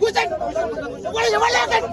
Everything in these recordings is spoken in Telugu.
కూర్చోండి ఎవడు ఎవరు లేకండి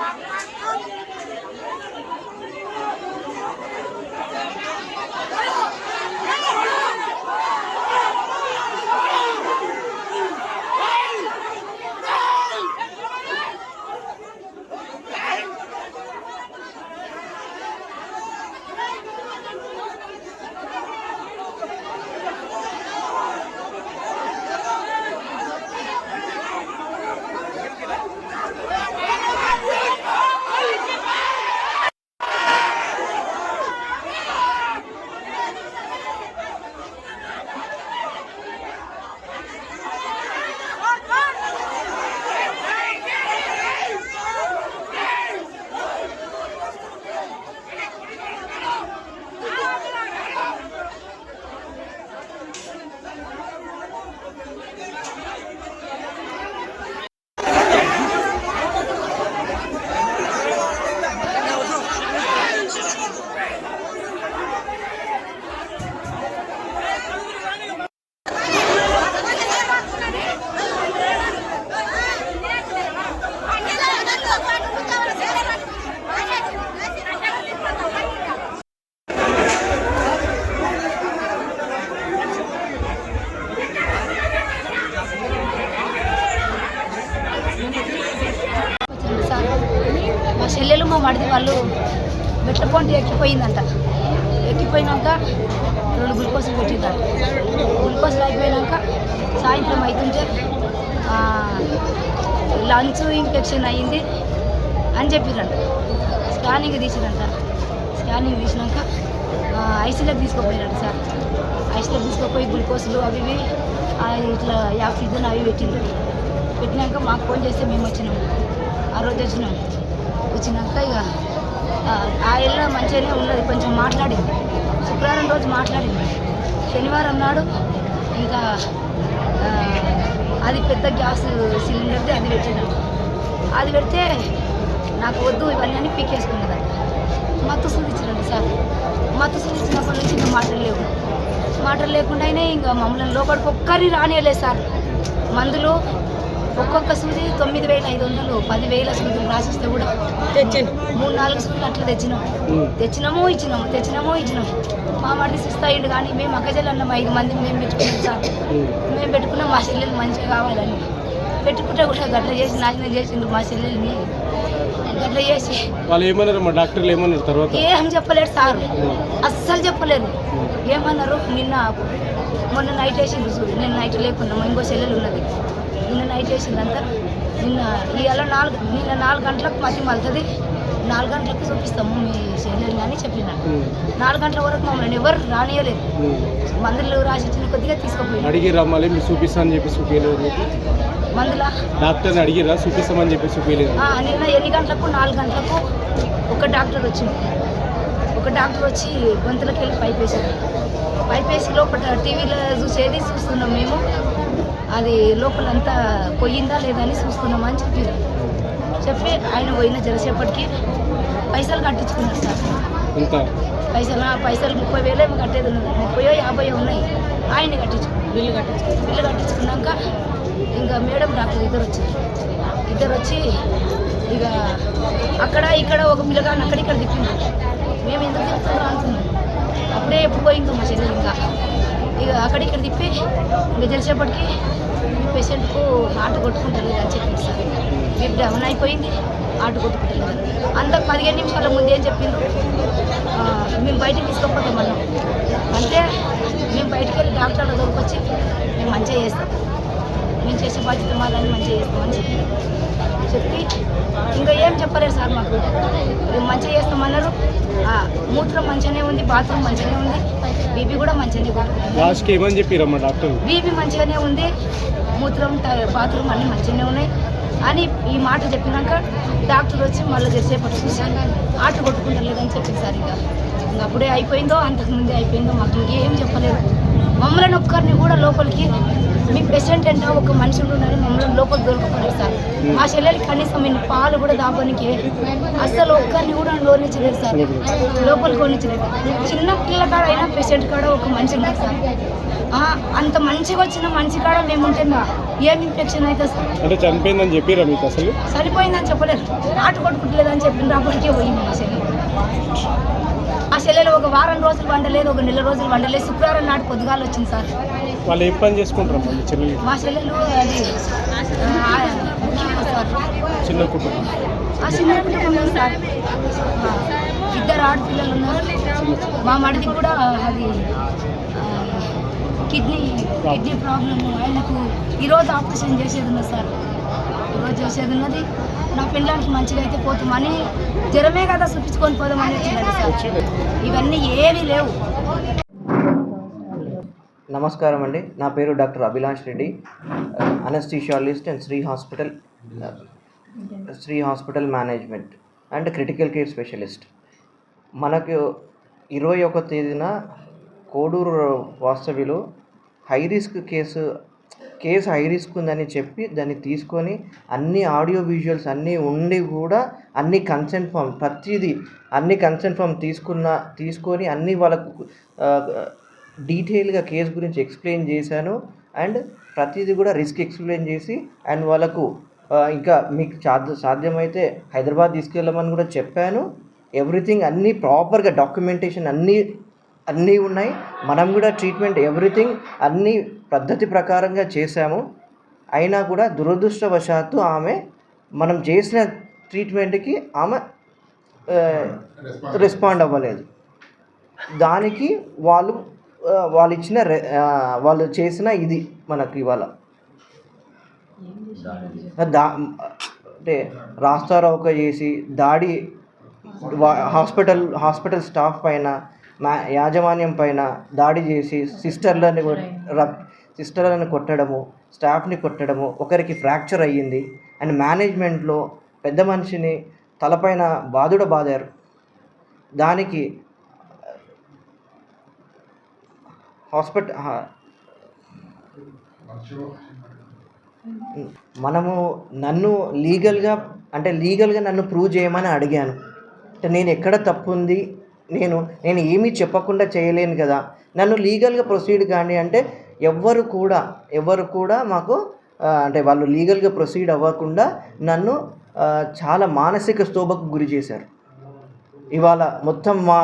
Come on, come on. రెండు గ్లూకోజులు అయిపోయినాక సాయంత్రం అవుతుంటే లంగ్స్ లంచ్ ఇన్ఫెక్షన్ అయ్యింది అని చెప్పిరంట స్కానింగ్ తీసిరంట స్కానింగ్ తీసినాక ఆ, ఐసీలోకి సార్. ఐసీలోకి తీసుకుపోయి గ్లూకోజ్లు అవి ఇవి ఆ, ఇట్లా ఆక్సిజన్ అవి పెట్టిండ్రు పెట్టినాక మాకు ఫోన్ చేస్తే మేము వచ్చినాము ఆ రోజు వచ్చినాం. వచ్చినాక ఇక ఆ, ఆ ఇల్లు మంచిగానే ఉన్నది. కొంచెం మాట్లాడింది. శుక్రవారం రోజు మాట్లాడింది. శనివారం నాడు ఇంకా అది పెద్ద గ్యాస్ సిలిండర్ది అది పెట్టినాం. అది పెడితే నాకు వద్దు ఇవన్నీ అని పీకేసుకున్నదంట మత్తు సూచించండి సార్. మత్తు సూచించినప్పటి నుంచి ఇంకా మాటలు లేవు. మాటలు లేకుండానే ఇంకా మమ్మల్ని లోపలికి ఒక్కరి రానియలేదు సార్. మందులు ఒక్కొక్క సూది తొమ్మిది వేల ఐదు వందలు పదివేల సూదులు రాసిస్తే కూడా తెచ్చిండు మూడు నాలుగు సూదులు అట్లా తెచ్చినాం. తెచ్చినాము ఇచ్చినాము తెచ్చినాము ఇచ్చినాము మా మడిది సిస్తాయిండు కానీ మేము అక్కజల్లు అన్నాం ఐదు మంది మేము పెట్టుకున్నాం సార్. మేము పెట్టుకున్నాం మా చెల్లెలు మంచిగా కావాలని. పెట్టుకుంటే కూడా గట్ల చేసి నాశనం చేసిండు మా చెల్లెల్ని. అట్లా చేసి. వాళ్ళు ఏమన్నారు మా డాక్టర్లు ఏమన్నారు తర్వాత? ఏం చెప్పలేరు సార్. అస్సలు చెప్పలేరు. ఏమన్నారు? నిన్న మొన్న నైట్ వేసింది చూడు నిన్న నైట్ లేకున్నాము. ఇంకో సెల్లెలు ఉన్నది. నిన్న నైట్ వేసిందంతా నిన్న ఇవాళ నాలుగు నిన్న నాలుగు గంటలకు మతి మలుతుంది నాలుగు గంటలకు చూపిస్తాము మీ సెల్లెలు అని చెప్పినాడు ఉమ్, నాలుగు గంటల వరకు మమ్మల్ని ఎవరు రానియలేదు. మందులు రాసి ఇచ్చిన కొద్దిగా తీసుకుపోయి అడిగి రమ్మాలి మీరు చూపిస్తా అని చెప్పి చూపించలేదు మందుల? డాక్టర్ని అడిగిరా చూపిస్తామని చెప్పి చూపించలేదు నిన్న ఎన్ని గంటలకు? నాలుగు గంటలకు. ఒక డాక్టర్ వచ్చింది. ఒక డాక్టర్ వచ్చి గొంతులోకి వెళ్ళి పైప్ వేసాడు పైప్ వేసి లోపల టీవీలో చూసేది చూస్తున్నాం మేము. అది లోపలంతా పోయిందా లేదా అని చూస్తున్నాం అని చెప్పారు. చెప్పి ఆయన పోయిన జరసేపటికి పైసలు కట్టించుకున్నారు సార్. పైసలు? పైసలు ముప్పై వేలు ఏమో కట్టేది ఉన్నది. ముప్పయో యాభైయో ఉన్నాయి. ఆయన్ని కట్టించుకున్నాం బిల్లు కట్టించుకున్నాం బిల్లు కట్టించుకున్నాక ఇంకా మేడం డాక్టర్ ఇద్దరు వచ్చారు. ఇద్దరు వచ్చి ఇక అక్కడ ఇక్కడ ఒక మిలగాన్ని అక్కడ ఇక్కడ తిప్పింది మేము ఎందుకు తిప్పుతున్నాం అనుకున్నాం అప్పుడే ఎప్పుడు పోయిందో మా చెల్లెలు ఇంకా. ఇక అక్కడ ఇక్కడ తిప్పి ఇంకా తెలిసేపటికి మీ పేషెంట్కు ఆట కొట్టుకుంటలేదు అని చెప్పింది సార్ మీకు డౌన్ అయిపోయింది ఆట కొట్టుకుంటలేదు. అంతకు పదిహేను నిమిషాల ముందు ఏం చెప్పింది మేము బయటకు బయటికి మనం. అంటే మేము బయటకు వెళ్ళి డాక్టర్ల దొరికొచ్చి మేము మంచిగా చేస్తాం. మేము చేసే బాధ్యత మాదని మంచిగా చేస్తామని చెప్పి చెప్పి ఇంకా ఏం చెప్పలేరు సార్ మాకు. మంచిగా చేస్తామన్నారు. మూత్రం మంచిగానే ఉంది బాత్రూమ్ మంచిగానే ఉంది బీపీ కూడా మంచిగానే లాస్ట్కి ఏమని చెప్పిరమ్మా డాక్టర్? బీపీ మంచిగానే ఉంది మూత్రం ట- బాత్రూమ్ అన్నీ మంచిగానే ఉన్నాయి. అని ఈ మాట చెప్పినాక డాక్టర్ వచ్చి మళ్ళీ చేసేపటి చూసి ఆట కొట్టుకుంటలేదని చెప్పింది సార్ ఇక. ఇంకా అప్పుడే అయిపోయిందో అంతకుముందే అయిపోయిందో మాకు ఇంకేం చెప్పలేదు మమ్మల్ని ఒక్కరిని కూడా లోపలికి మీ పేషెంట్ అంటే ఒక మనిషి ఉన్నారని మమ్మల్ని లోపలికి దొరకపోలేదు సార్. మా చెల్లెలకి కనీసం ఇన్ని పాలు కూడా దాపానికి అస్సలు ఒక్కరిని కూడా లోనిచ్చలేదు సార్. లోపలికి కొనిచ్చలేదు. చిన్న పిల్లల కాడ అయినా పేషెంట్ కాడ ఒక మనిషి ఉంటారు సార్. అంత మంచిగా వచ్చిన మనిషి కాడ మేము ఉంటుందా ఏం ఇన్ఫెక్షన్ అయితే సార్? అంటే చనిపోయిందని చెప్పిరా మీకు అసలు? సరిపోయిందని చెప్పలేదు. ఆట కొట్టుకుంటలేదని చెప్పిండ్రు అప్పటికే పోయింది మా చెల్లెలు. ఆ చెల్లెలు ఒక వారం రోజులు వండలేదు ఒక నెల రోజులు వండలేదు. శుక్రవారం నాడు పొద్దుగాలు వచ్చింది సార్. వాళ్ళు ఏం పని చేసుకుంటారమ్మా మీ చెల్లి మా చెల్లెలు అది ఆ, ఆ, సార్ చిన్న కుటుంబం. ఆ చిన్న కుటుంబం సార్. ఆ, ఇద్దరు ఆడపిల్లలు ఉన్నారు. మా మడిది కూడా అది కిడ్నీ కిడ్నీ ప్రాబ్లమ్. ఆయనకు ఈరోజు ఆపరేషన్ చేసేది ఉన్నది సార్. ఈరోజు చేసేది ఉన్నది. నా పిల్లలకి మంచిగా అయితే పోతామని జ్వరమే కదా చూపించుకొని పోదామని వచ్చినది సార్. ఇవన్నీ ఏమీ లేవు. నమస్కారం అండి. నా పేరు doctor Abhilash Reddy. Anaesthesiologist and Shri hospital Shri hospital management and critical care specialist మనకు ఇరవై ఒక తేదీన కోడూరు వాస్తవ్యులు high risk case case high risk ఉందని చెప్పి దాన్ని తీసుకొని అన్ని ఆడియో విజువల్స్ అన్నీ ఉండి కూడా అన్ని కన్సెంట్ ఫామ్ ప్రతిదీ అన్ని కన్సెంట్ ఫామ్ తీసుకున్న తీసుకొని అన్ని వాళ్ళకు డీటెయిల్గా కేసు గురించి ఎక్స్ప్లెయిన్ చేశాను అండ్ ప్రతిదీ కూడా రిస్క్ ఎక్స్ప్లెయిన్ చేసి అండ్ వాళ్ళకు ఇంకా మీకు సాధ్య సాధ్యమైతే హైదరాబాద్ తీసుకెళ్ళమని కూడా చెప్పాను. ఎవ్రీథింగ్ అన్నీ ప్రాపర్గా డాక్యుమెంటేషన్ అన్నీ అన్నీ ఉన్నాయి. మనం కూడా ట్రీట్మెంట్ ఎవ్రీథింగ్ అన్నీ పద్ధతి ప్రకారంగా చేశాము. అయినా కూడా దురదృష్టవశాత్తు ఆమె మనం చేసిన ట్రీట్మెంట్కి ఆమె రెస్పాండ్ అవ్వలేదు. దానికి వాళ్ళు వాళ్ళు ఇచ్చిన రె- వాళ్ళు చేసిన ఇది మనకు ఇవాళ. దా అంటే రాస్తారోక చేసి దాడి వా- హాస్పిటల్ హాస్పిటల్ స్టాఫ్ పైన మా యాజమాన్యం పైన దాడి చేసి సిస్టర్లని సిస్టర్లను కొట్టడము స్టాఫ్ని కొట్టడము ఒకరికి ఫ్రాక్చర్ అయ్యింది. అండ్ మేనేజ్మెంట్లో పెద్ద మనిషిని తలపైన బాధుడ బాధారు దానికి హాస్పిటల్ మనము నన్ను లీగల్గా అంటే లీగల్గా నన్ను ప్రూవ్ చేయమని అడిగాను. అంటే నేను ఎక్కడ తప్పు ఉంది నేను నేను ఏమీ చెప్పకుండా చేయలేను కదా. నన్ను లీగల్గా ప్రొసీడ్ కానీ అంటే ఎవ్వరు కూడా ఎవరు కూడా మాకు అంటే వాళ్ళు లీగల్గా ప్రొసీడ్ అవ్వకుండా నన్ను చాలా మానసిక స్తోభకు గురి చేశారు. ఇవాళ మొత్తం మా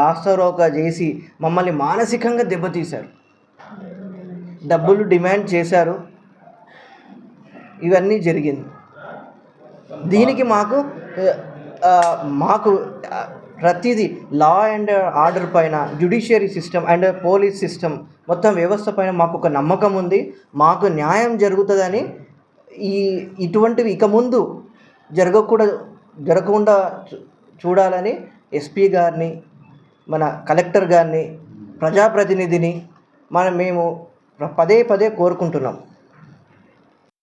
రాస్తారోక చేసి మమ్మల్ని మానసికంగా దెబ్బతీశారు. డబ్బులు డిమాండ్ చేశారు. ఇవన్నీ జరిగింది. దీనికి మాకు మాకు ప్రతిదీ లా అండ్ ఆర్డర్ పైన judiciary system and police system మొత్తం వ్యవస్థ పైన మాకు ఒక నమ్మకం ఉంది. మాకు న్యాయం జరుగుతుందని ఈ ఇటువంటివి ఇక ముందు జరగకూడదు జరగకుండా చూడాలని ఎస్పీ గారిని మన కలెక్టర్ గారిని ప్రజాప్రతినిధిని మనం మేము పదే పదే కోరుకుంటున్నాం.